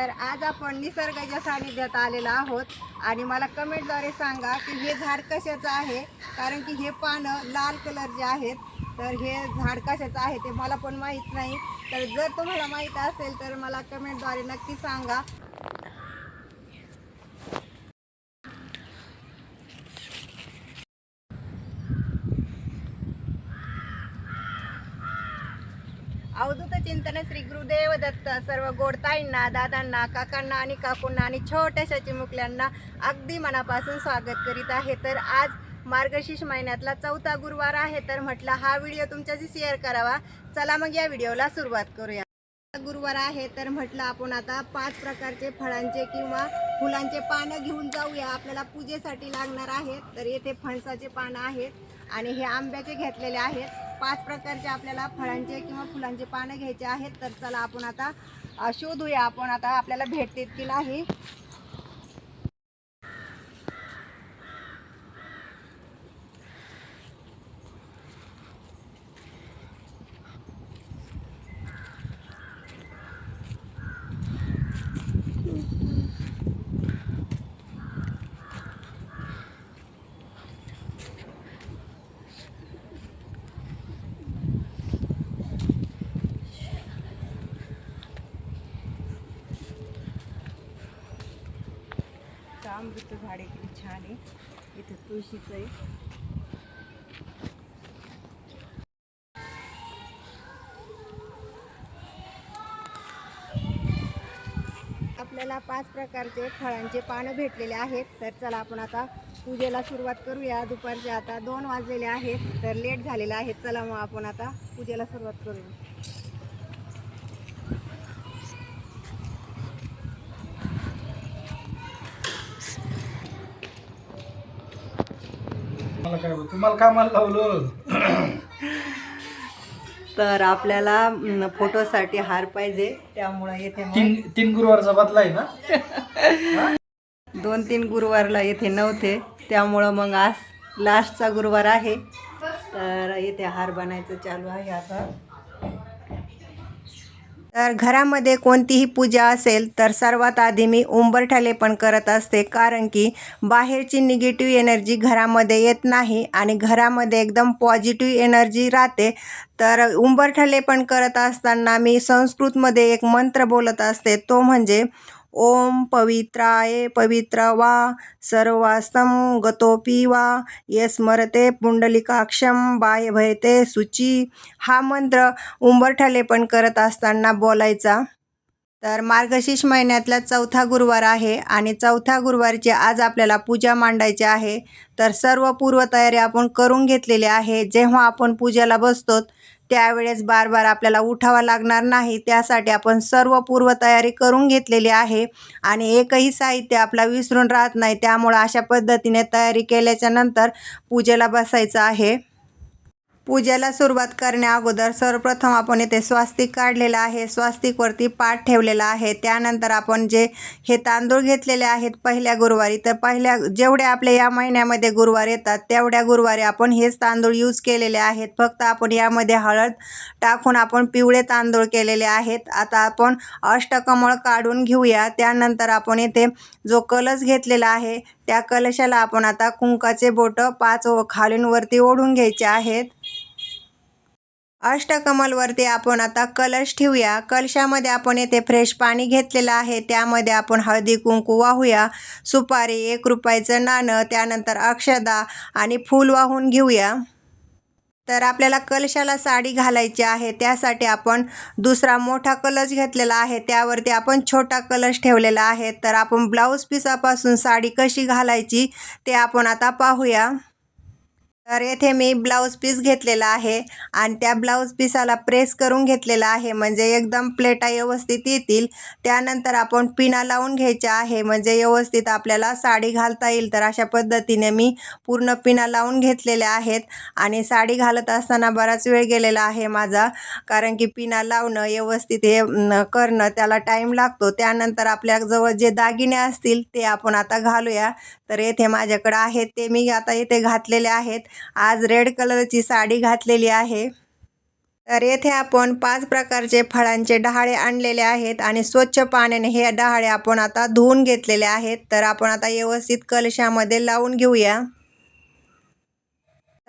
तर आज आपण निसर्गाच्या सानिध्यात आलेलो आहोत. आणि मला कमेंटद्वारे सांगा की हे झाड कशाचं आहे? कारण की हे पानं लाल कलरचे आहेत. तर हे झाड कशाचं आहे ते मला पण माहीत नाही. तर जर तुम्हाला माहीत असेल तर मला कमेंटद्वारे नक्की सांगा. देवदत्त सर्व गोडताईंना दादांना काकांना आणि काकूंना आणि छोट्याशा चिमुकल्यांना अगदी मनापासून स्वागत करीत आहे. तर आज मार्गशीर्ष महिन्यातला चौथा गुरुवार आहे तर म्हटलं हा व्हिडिओ तुमच्याशी शेअर करावा. चला मग या व्हिडिओला सुरुवात करूया. गुरुवार आहे तर म्हटलं आपण आता पाच प्रकारचे फळांचे किंवा फुलांचे पानं घेऊन जाऊया. आपल्याला पूजेसाठी लागणार आहेत तर येथे फणसाचे पानं आहेत आणि हे आंब्याचे घेतलेले आहेत. पाच प्रकारचे आपल्याला फळांचे किंवा फुलांचे पानं घ्यायचे आहेत तर चला आपण आता शोधूया. आपण आता आपल्याला भेटतील की नाही. अमृत झाड किती छान आहे. इथे तुळशीचं आहे. आपल्याला पाच प्रकारचे फळांचे पानं भेटलेले आहेत. तर चला आपण आता पूजेला सुरुवात करूया. दुपारचे आता दोन वाजलेले आहेत तर लेट झालेलं आहे. चला मग आपण आता पूजेला सुरुवात करूया. मला काय होतं? तुम्हाला कामाला लावलं तर आपल्याला फोटोसाठी हार पाहिजे त्यामुळं येथे तीन तीन गुरुवारचा बदला आहे ना? दोन तीन गुरुवारला येथे नव्हते त्यामुळं मग आज लास्टचा गुरुवार आहे. तर येथे हार बनायचं चालू आहे आता. तर घरामध्ये कोणतीही पूजा असेल तर सर्वात आधी मी उंबरठ्याले पण करत असते कारण की बाहेरची निगेटिव्ह एनर्जी घरामध्ये येत नाही आणि घरामध्ये एकदम पॉझिटिव्ह एनर्जी राहते. तर उंबरठ्याले पण करत असताना मी संस्कृतमध्ये एक मंत्र बोलत असते तो म्हणजे ओम पवित्राय पवित्र वा सर्वास्तं गतोपी वा। ये स्मरते पुंडलिकाक्षम बाय भयते सुची हा मंत्र उंबरठ्याले पण करत असताना बोलायचा. तर मार्गशीर्ष महिन्यातला चौथा गुरुवार आहे आणि चौथ्या गुरुवारची आज आपल्याला पूजा मांडायची आहे. तर सर्व पूर्वतयारी आपण करून घेतलेली आहे. जेव्हा आपण पूजेला बसतो त्यावेळेस बार बार आपल्याला उठावा लागणार नाही. त्यासाठी आपण सर्व पूर्वतयारी करून घेतलेली आहे आणि एकही साहित्य आपला विसरून राहत नाही. त्यामुळं अशा पद्धतीने तयारी केल्याच्यानंतर पूजेला बसायचं आहे. पूजेला सुरुवात करण्या अगोदर सर्वप्रथम आपण येथे स्वास्तिक काढलेलं आहे. स्वास्तिकवरती पाठ ठेवलेला आहे. त्यानंतर आपण जे हे तांदूळ घेतलेले आहेत पहिल्या गुरुवारी तर पहिल्या जेवढे आपले या महिन्यामध्ये गुरुवार येतात तेवढ्या गुरुवारी आपण हेच तांदूळ यूज केलेले आहेत. फक्त आपण यामध्ये हळद टाकून आपण पिवळे तांदूळ केलेले आहेत. आता आपण अष्टकमळ काढून घेऊया. त्यानंतर आपण येथे जो कलश घेतलेला आहे त्या कलशाला आपण आता कुंकाचे बोटं पाच व ओढून घ्यायचे आहेत. अष्टकमलवरती आपण आता कलश ठेवूया. कलशामध्ये आपण येथे फ्रेश पाणी घेतलेलं आहे. त्यामध्ये आपण हळदी कुंकू वाहूया. सुपारी एक रुपयाचं नाणं त्यानंतर अक्षदा आणि फूल वाहून घेऊया. तर आपल्याला कलशाला साडी घालायची आहे. त्यासाठी आपण दुसरा मोठा कलश घेतलेला आहे. त्यावरती आपण छोटा कलश ठेवलेला आहे. तर आपण ब्लाऊज पिसापासून साडी कशी घालायची ते आपण आता पाहूया. तर येथे मी ब्लाऊज पीस घेतलेला आहे आणि त्या ब्लाऊज पिसाला प्रेस करून घेतलेला आहे. म्हणजे एकदम प्लेटा व्यवस्थित येतील. त्यानंतर आपण पिना लावून घ्यायच्या आहे. म्हणजे व्यवस्थित आपल्याला साडी घालता येईल. तर अशा पद्धतीने मी पूर्ण पिना लावून घेतलेल्या आहेत. आणि साडी घालत असताना बराच वेळ गेलेला आहे माझा. कारण की पिना लावणं व्यवस्थित हे करणं त्याला टाईम लागतो. त्यानंतर आपल्याजवळ जे दागिने असतील ते आपण आता घालूया. तर येथे माझ्याकडं आहेत ते मी आता येथे घातलेले आहेत. आज रेड कलरची साडी घातलेली आहे. तर येथे आपण पाच प्रकारचे फळांचे डहाळे आणलेले आहेत आणि स्वच्छ पाण्याने हे डहाळे आपण आता धुवून घेतलेले आहेत. तर आपण आता व्यवस्थित कलशामध्ये लावून घेऊया.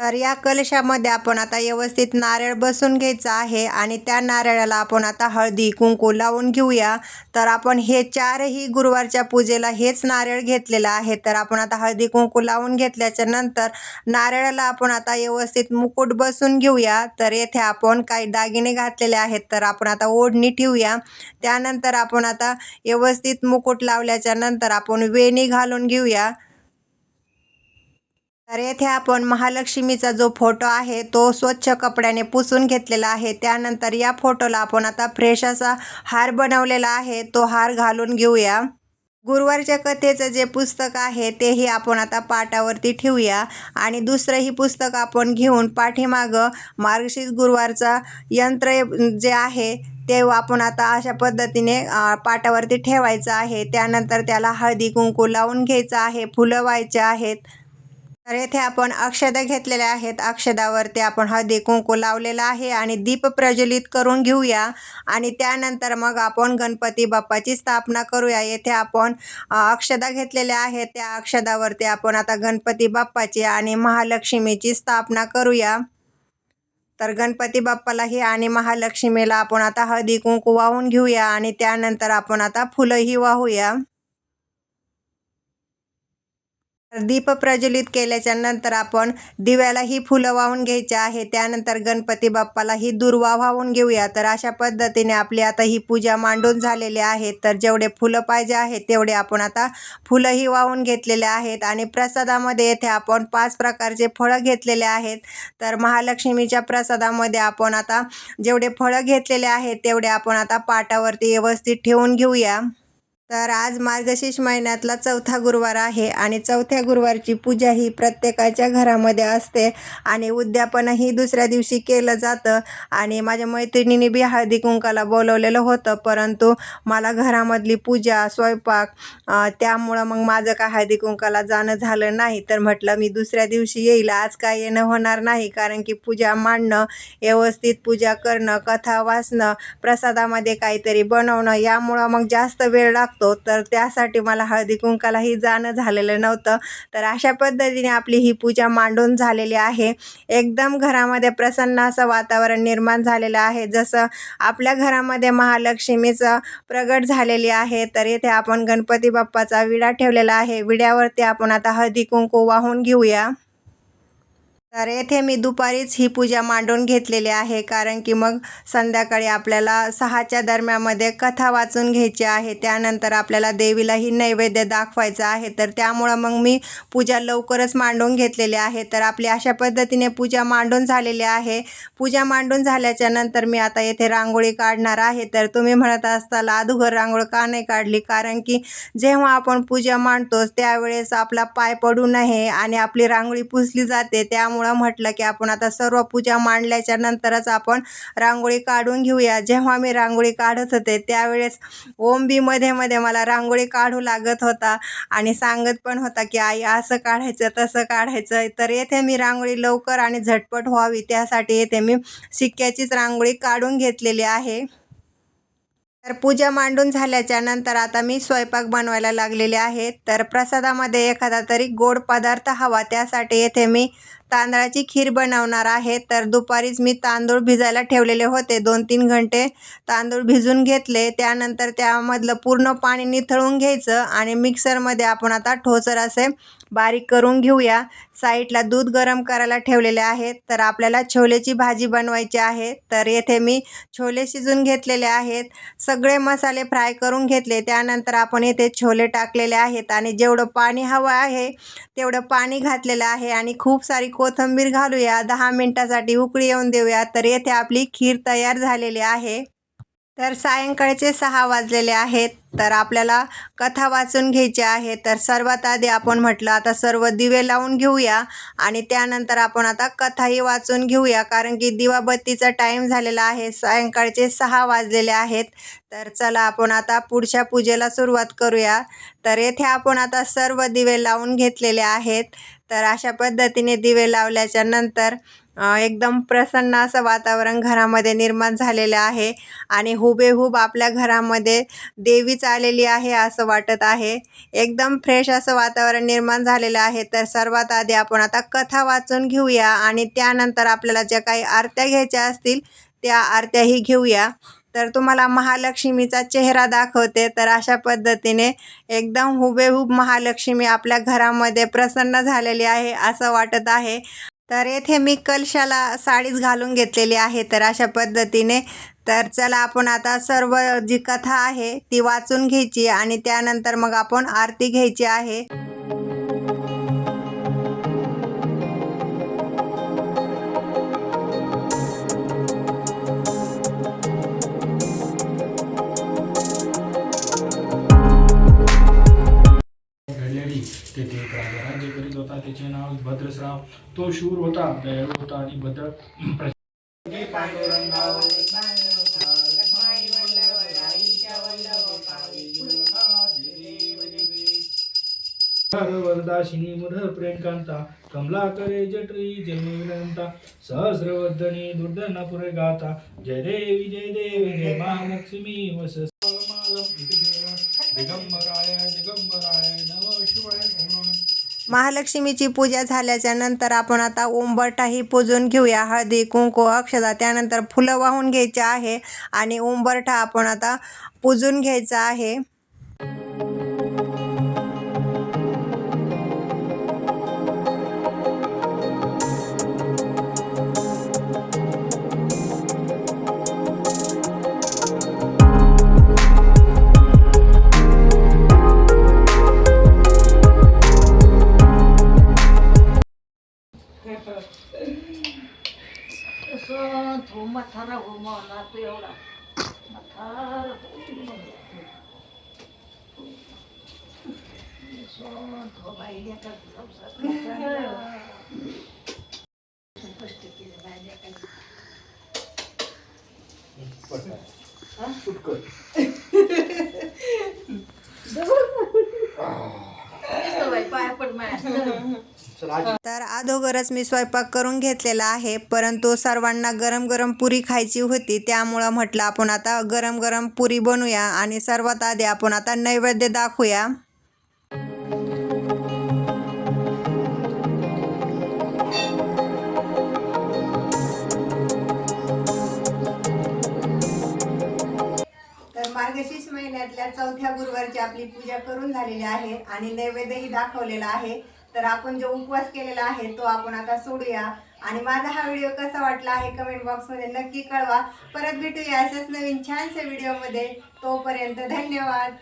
तर या कलशामध्ये आपण आता व्यवस्थित नारळ बसून घ्यायचा आहे आणि त्या नारळाला आपण आता हळदी कुंकू लावून घेऊया. तर आपण हे चारही गुरुवारच्या पूजेला हेच नारळ घेतलेलं आहे. तर आपण आता हळदी कुंकू लावून घेतल्याच्या नंतर नारळाला आपण आता व्यवस्थित मुकुट बसून घेऊया. तर येथे आपण काही दागिने घातलेले आहेत तर आपण आता ओढणी ठेवूया. त्यानंतर आपण आता व्यवस्थित मुकुट लावल्याच्या नंतर आपण वेणी घालून घेऊया. तर येथे आपण महालक्ष्मीचा जो फोटो आहे तो स्वच्छ कपड्याने पुसून घेतलेला आहे. त्यानंतर या फोटोला आपण आता फ्रेश असा हार बनवलेला आहे तो हार घालून घेऊया. गुरुवारच्या कथेचं जे पुस्तक आहे तेही आपण आता पाटावरती ठेवूया. आणि दुसरंही पुस्तक आपण घेऊन पाठीमागं मार्गशीर्ष गुरुवारचा यंत्र जे आहे ते आपण आता अशा पद्धतीने पाटावरती ठेवायचं आहे. त्यानंतर त्याला हळदी कुंकू लावून घ्यायचं आहे फुलं व्हायचे आहेत. तर येथे आपण अक्षदा घेतलेल्या आहेत. अक्षदावरती आपण हळदी कुंकू लावलेला आहे आणि दीप प्रज्वलित करून घेऊया. आणि त्यानंतर मग आपण गणपती बाप्पाची स्थापना करूया. येथे आपण अ, अक्षदा घेतलेल्या आहेत. त्या अक्षदावरती आपण आता गणपती बाप्पाची आणि महालक्ष्मीची स्थापना करूया. तर गणपती बाप्पालाही आणि महालक्ष्मीला आपण आता हळदी कुंकू वाहून घेऊया आणि त्यानंतर आपण आता फुलंही वाहूया. दीप प्रज्वलित केल्याच्यानंतर आपण दिव्यालाही फुलं वाहून घ्यायचे आहे. त्यानंतर गणपती बाप्पालाही दुर्वा वाहून घेऊया. तर अशा पद्धतीने आपली आता ही पूजा मांडून झालेली आहे. तर जेवढे फुलं पाहिजे आहेत तेवढे आपण आता फुलंही वाहून घेतलेले आहेत. आणि प्रसादामध्ये येथे आपण पाच प्रकारचे फळं घेतलेले आहेत. तर महालक्ष्मीच्या प्रसादामध्ये आपण आता जेवढे फळं घेतलेले आहेत तेवढे आपण आता पाटावरती व्यवस्थित ठेवून घेऊया. तर आज मार्गशीर्ष महिन्यातला चौथा गुरुवार आहे आणि चौथ्या गुरुवारची पूजा ही प्रत्येकाच्या घरामध्ये असते आणि उद्यापनही दुसऱ्या दिवशी केलं जातं. आणि माझ्या मैत्रिणीने बी हळदी कुंकाला बोलवलेलं होतं परंतु मला घरामधली पूजा स्वयंपाक त्यामुळं मग माझं काय हळदी कुंकाला जाणं झालं नाही. तर म्हटलं मी दुसऱ्या दिवशी येईल. आज काय येणं होणार नाही कारण की पूजा मांडणं व्यवस्थित पूजा करणं कथा वाचणं प्रसादामध्ये काहीतरी बनवणं यामुळं मग जास्त वेळ लागतो. तर त्यासाठी मला हळदी कुंकालाही जाणं झालेलं नव्हतं. तर अशा पद्धतीने आपली ही पूजा मांडून झालेली आहे. एकदम घरामध्ये प्रसन्न असं वातावरण निर्माण झालेलं आहे. जसं आपल्या घरामध्ये महालक्ष्मीचं प्रगट झालेली आहे तर येथे आपण गणपती बाप्पाचा विडा ठेवलेला आहे. विड्यावरती आपण आता हळदी कुंकू वाहून घेऊया. तर येथे मी दुपारीच ही पूजा मांडून घेतलेली आहे कारण की मग संध्याकाळी आपल्याला सहाच्या दरम्यामध्ये कथा वाचून घ्यायची आहे. त्यानंतर आपल्याला देवीलाही नैवेद्य दाखवायचं आहे. तर त्यामुळं मग मी पूजा लवकरच मांडून घेतलेली आहे. तर आपली अशा पद्धतीने पूजा मांडून झालेली आहे. पूजा मांडून झाल्याच्यानंतर मी आता येथे रांगोळी काढणार आहे. तर तुम्ही म्हणत असताल अधुगर रांगोळ का नाही काढली? कारण की जेव्हा आपण पूजा मांडतोच त्यावेळेस आपला पाय पडू नये आणि आपली रांगोळी पुसली जाते त्यामुळे म्हटलं की आपण आता सर्व पूजा मांडल्याच्या नंतरच आपण रांगोळी काढून घेऊया. जेव्हा मी रांगोळी काढत होते त्यावेळेस ओम बी मध्ये मध्ये मला रांगोळी काढू लागत होता आणि सांगत पण होता की आई असं काढायचं तसं काढायचं. तर येथे मी रांगोळी लवकर आणि झटपट व्हावी. त्यासाठी येथे मी शिक्क्याचीच रांगोळी काढून घेतलेली आहे. तर पूजा मांडून झाल्याच्यानंतर आता मी स्वयंपाक बनवायला लागलेले आहे. तर प्रसादामध्ये एखादा तरी गोड पदार्थ हवा त्यासाठी येथे मी तांदळाची खीर बनवणार आहे. तर दुपारीच मी तांदूळ भिजायला ठेवलेले होते. दोन तीन घंटे तांदूळ भिजून घेतले. त्यानंतर त्यामधलं पूर्ण पाणी निथळून घ्यायचं आणि मिक्सरमध्ये आपण आता ठोसर असे बारीक करून घेऊया. साईडला दूध गरम करायला ठेवलेले आहेत. तर आपल्याला छोलेची भाजी बनवायची आहे. तर येथे मी छोले शिजून घेतलेले आहेत. सगळे मसाले फ्राय करून घेतले. त्यानंतर आपण येथे छोले टाकलेले आहेत आणि जेवढं पाणी हवं आहे तेवढं पाणी घातलेलं आहे आणि खूप सारी कोथिंबीर घालूया. दहा मिनटासाठी उकळी येऊन देऊया. तर येथे आपली खीर तयार झालेली आहे. तर सायंकाळचे सहा वाजलेले आहेत. तर आपल्याला कथा वाचून घ्यायची आहे. तर सर्वात आधी आपण म्हटलं आता सर्व दिवे लावून घेऊया आणि त्यानंतर आपण आता कथाही वाचून घेऊया. कारण की दिवाबत्तीचा टाईम झालेला आहे. सायंकाळचे सहा वाजलेले आहेत. तर चला आपण आता पुढच्या पूजेला सुरुवात करूया. तर येथे आपण आता सर्व दिवे लावून घेतलेले आहेत. तर अशा पद्धतीने दिवे लावल्याच्या नंतर एकदम प्रसन्न असं वातावरण घरामध्ये निर्माण झालेलं आहे आणि हुबेहूब आपल्या घरामध्ये देवीच आलेली आहे असं वाटत आहे. एकदम फ्रेश असं वातावरण निर्माण झालेलं आहे. तर सर्वात आधी आपण आता कथा वाचून घेऊया आणि त्यानंतर आपल्याला ज्या काही आरत्या घ्यायच्या असतील त्या आरत्याही घेऊया. तर तुम्हाला महालक्ष्मीचा चेहरा दाखवते तर अशा पद्धतीने एकदम हुबेहूब महालक्ष्मी आपल्या घरामध्ये प्रसन्न झालेली आहे असं वाटत आहे. तर येथे मी कलशाला साडीच घालून घेतलेली आहे तर अशा पद्धतीने. तर चला आपण आता सर्व जी कथा आहे ती वाचून घ्यायची आणि त्यानंतर मग आपण आरती घ्यायची आहे. तो शूर होता दयाळू होता आणि बदल वरदाशिनी मुधर प्रेमकांता कमला करे जटरी जयवंता सहस्रवर्धनी दुर्धनापुरे गाता जय देवी जय देवी जय महालक्ष्मी वस दिगंबराय दिगंबराय महालक्ष्मीची पूजा झाल्याच्यानंतर आपण आता उंबरठाही पूजून घेऊया. हळदी कुंकू अक्षदा त्यानंतर फुलं वाहून घ्यायची आहे आणि उंबरठा आपण आता पूजून घ्यायचा आहे. असं तो म्हातारा हो मला तू एवढा म्हातारा असं तो बाईले का संसार करायचा. कष्ट केले बाईले का. असं बाई, पड माझ्या. तर अगोदरच मी स्वयंपाक करून घेतलेला आहे परंतु सर्वांना गरम गरम पुरी खायची होती त्यामुळं म्हटलं आपण आता गरम गरम पुरी बनवूया आणि सर्वात आधी आपण आता नैवेद्य दाखवूया मार्गशीर्ष महिन्यातल्या चौथ्या गुरुवारची आपली पूजा करून झालेली आहे आणि नैवेद्यही दाखवलेला आहे. तर आपण जो उपवास केलेला आहे तो आपण आता सोडूया. आणि माझा हा व्हिडिओ कसा वाटला आहे कमेंट बॉक्समध्ये नक्की कळवा. परत भेटूया अशाच नवीन छानशा व्हिडिओमध्ये. तोपर्यंत धन्यवाद.